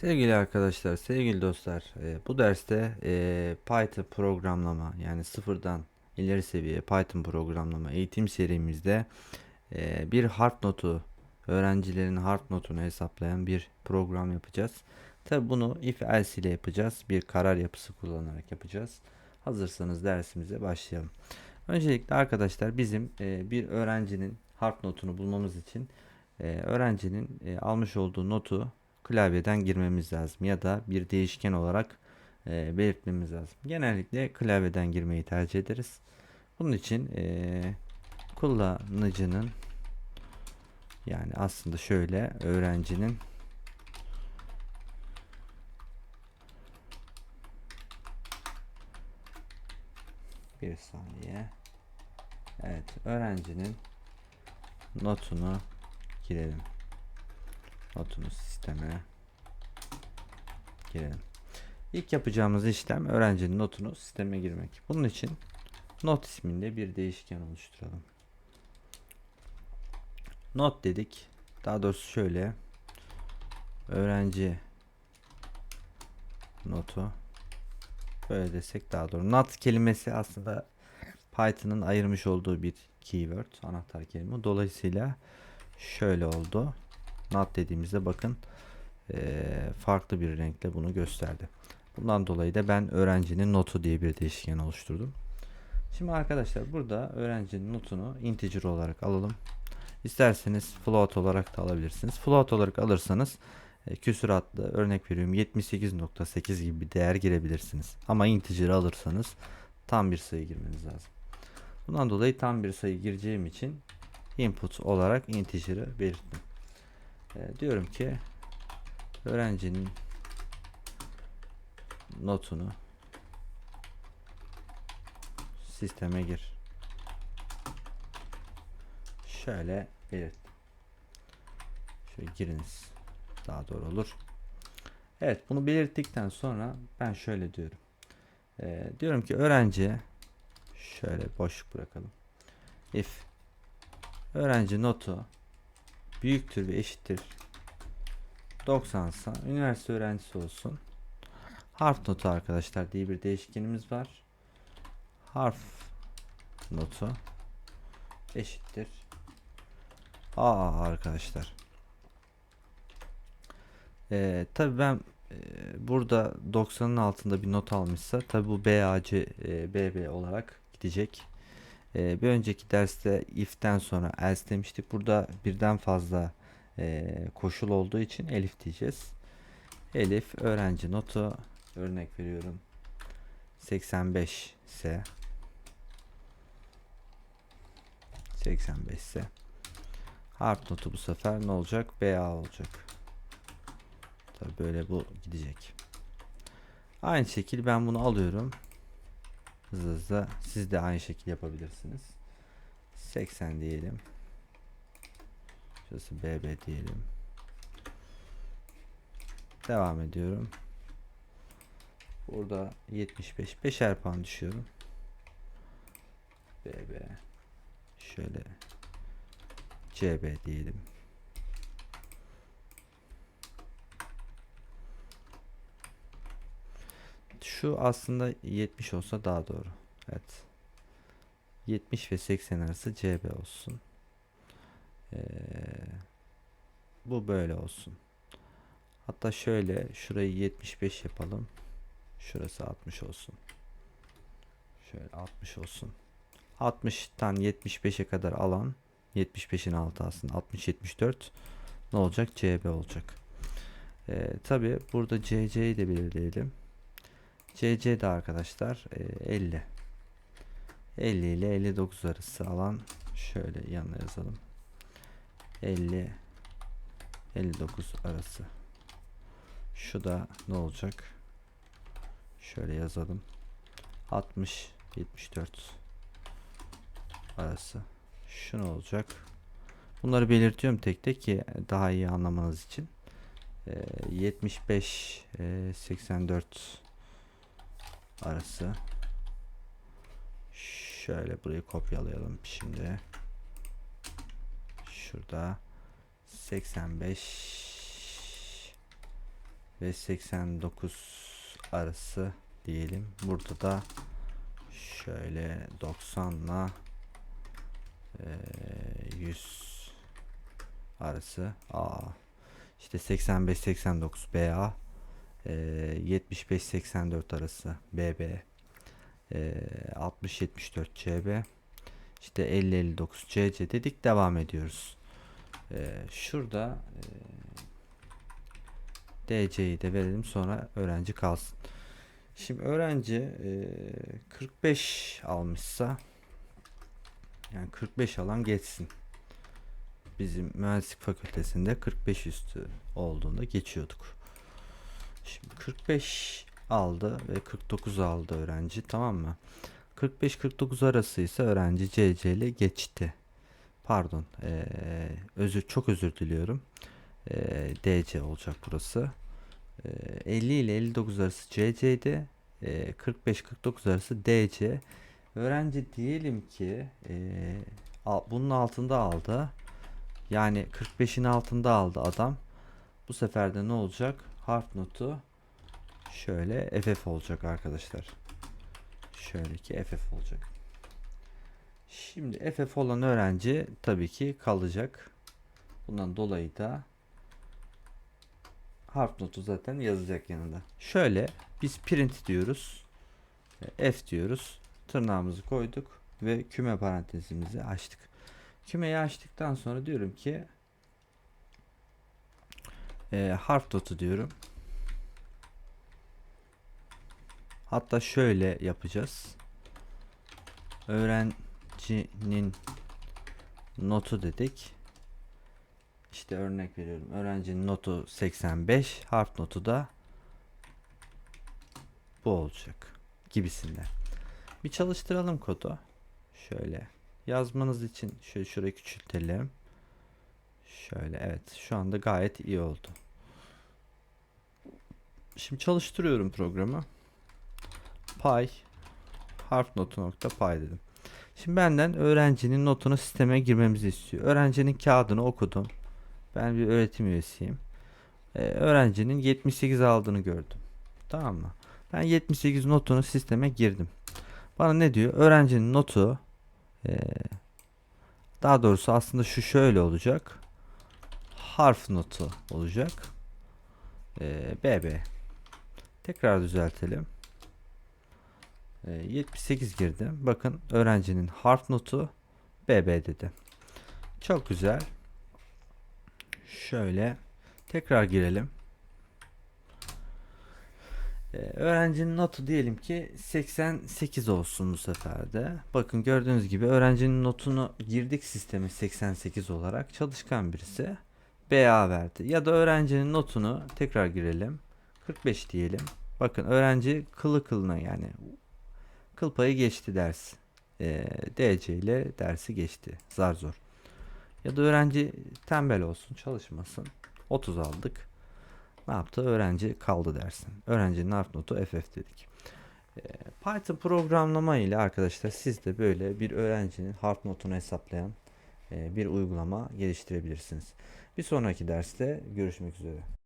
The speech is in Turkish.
Sevgili arkadaşlar, sevgili dostlar, e, bu derste e, Python programlama yani sıfırdan ileri seviye Python programlama eğitim serimizde e, bir harf notu öğrencilerin harf notunu hesaplayan bir program yapacağız. Tabi bunu if else ile yapacağız. Bir karar yapısı kullanarak yapacağız. Hazırsanız dersimize başlayalım. Öncelikle arkadaşlar bizim bir öğrencinin harf notunu bulmamız için öğrencinin almış olduğu notu klavyeden girmemiz lazım ya da bir değişken olarak e, belirtmemiz lazım. Genellikle klavyeden girmeyi tercih ederiz. Bunun için e, kullanıcının yani aslında şöyle öğrencinin bir saniye Evet öğrencinin notunu girelim notunu sisteme girelim. İlk yapacağımız işlem öğrencinin notunu sisteme girmek. Bunun için not isminde bir değişken oluşturalım. Not dedik. Daha doğrusu şöyle öğrenci notu böyle desek daha doğru. Not kelimesi aslında Python'ın ayırmış olduğu bir keyword, anahtar kelime. Dolayısıyla şöyle oldu not dediğimizde bakın e, farklı bir renkle bunu gösterdi. Bundan dolayı da ben öğrencinin notu diye bir değişken oluşturdum. Şimdi arkadaşlar burada öğrencinin notunu integer olarak alalım. İsterseniz float olarak da alabilirsiniz. Float olarak alırsanız e, küsuratlı örnek veriyorum 78.8 gibi bir değer girebilirsiniz. Ama integer alırsanız tam bir sayı girmeniz lazım. Bundan dolayı tam bir sayı gireceğim için input olarak integer'ı belirttim. E, diyorum ki öğrencinin notunu sisteme gir. Şöyle belirt. Şöyle giriniz. Daha doğru olur. Evet bunu belirttikten sonra ben şöyle diyorum. Ee, diyorum ki öğrenci şöyle boşluk bırakalım. If öğrenci notu büyüktür ve eşittir 90 sa üniversite öğrencisi olsun. Harf notu arkadaşlar diye bir değişkenimiz var. Harf notu eşittir A arkadaşlar. Ee, tabi ben e, burada 90'ın altında bir not almışsa tabi bu BAC e, BB olarak gidecek. Ee, bir önceki derste if'ten sonra else demiştik. Burada birden fazla e, koşul olduğu için elif diyeceğiz. Elif öğrenci notu örnek veriyorum 85 ise 85 ise harf notu bu sefer ne olacak? BA olacak. Tabi böyle bu gidecek. Aynı şekilde ben bunu alıyorum hızlı hızlı siz de aynı şekilde yapabilirsiniz. 80 diyelim. Şurası BB diyelim. Devam ediyorum. Burada 75 5'er puan düşüyorum. BB şöyle CB diyelim. Şu aslında 70 olsa daha doğru. Evet. 70 ve 80 arası CB olsun. Ee, bu böyle olsun. Hatta şöyle şurayı 75 yapalım. Şurası 60 olsun. Şöyle 60 olsun. 60'tan 75'e kadar alan 75'in altı aslında 60 74 ne olacak? CB olacak. Ee, Tabi burada CC'yi de belirleyelim. CC de arkadaşlar 50. E, 50 ile 59 arası alan şöyle yanına yazalım. 50 59 arası. Şu da ne olacak? Şöyle yazalım. 60 74 arası. Şu ne olacak? Bunları belirtiyorum tek tek ki daha iyi anlamanız için. Ee, 75 e, 84 arası. Şöyle burayı kopyalayalım şimdi. Şurada 85 ve 89 arası diyelim. Burada da şöyle 90 ile 100 arası A işte 85 89 BA e, 75 84 arası BB e, 60 74 CB işte 50 59 CC dedik devam ediyoruz. E, şurada e, DC'yi de verelim sonra öğrenci kalsın. Şimdi öğrenci e, 45 almışsa yani 45 alan geçsin. Bizim mühendislik fakültesinde 45 üstü olduğunda geçiyorduk. Şimdi 45 aldı ve 49 aldı öğrenci tamam mı? 45-49 arası ise öğrenci CC ile geçti. Pardon. Ee, özür çok özür diliyorum. Ee, DC olacak burası. Ee, 50 ile 59 arası CC'de. Ee, 45-49 arası DC. Öğrenci diyelim ki al- bunun altında aldı. Yani 45'in altında aldı adam. Bu sefer de ne olacak? Harf notu şöyle FF olacak arkadaşlar. Şöyle ki FF olacak. Şimdi FF olan öğrenci tabii ki kalacak. Bundan dolayı da harf notu zaten yazacak yanında. Şöyle biz print diyoruz. F diyoruz. Tırnağımızı koyduk ve küme parantezimizi açtık. Kümeyi açtıktan sonra diyorum ki e, harf notu diyorum. Hatta şöyle yapacağız. Öğrencinin notu dedik. İşte örnek veriyorum. Öğrencinin notu 85, harf notu da bu olacak gibisinden. Bir çalıştıralım kodu. Şöyle yazmanız için şöyle şurayı küçültelim. Şöyle evet şu anda gayet iyi oldu. Şimdi çalıştırıyorum programı. Py harf notu nokta py dedim. Şimdi benden öğrencinin notunu sisteme girmemizi istiyor. Öğrencinin kağıdını okudum. Ben bir öğretim üyesiyim. Ee, öğrencinin 78 aldığını gördüm. Tamam mı? Ben 78 notunu sisteme girdim. Bana ne diyor? Öğrencinin notu ee, daha doğrusu aslında şu şöyle olacak. Harf notu olacak. Ee, BB. Tekrar düzeltelim. Ee, 78 girdim. Bakın öğrencinin harf notu BB dedi. Çok güzel. Şöyle tekrar girelim. Ee, öğrencinin notu diyelim ki 88 olsun bu sefer de. Bakın gördüğünüz gibi öğrencinin notunu girdik sisteme 88 olarak. Çalışkan birisi BA verdi. Ya da öğrencinin notunu tekrar girelim. 45 diyelim. Bakın öğrenci kılı kılına yani kıl payı geçti ders. Ee, DC ile dersi geçti. Zar zor. Ya da öğrenci tembel olsun çalışmasın. 30 aldık. Ne yaptı? Öğrenci kaldı dersin. Öğrencinin harf notu FF dedik. Ee, Python programlama ile arkadaşlar siz de böyle bir öğrencinin harf notunu hesaplayan e, bir uygulama geliştirebilirsiniz. Bir sonraki derste görüşmek üzere.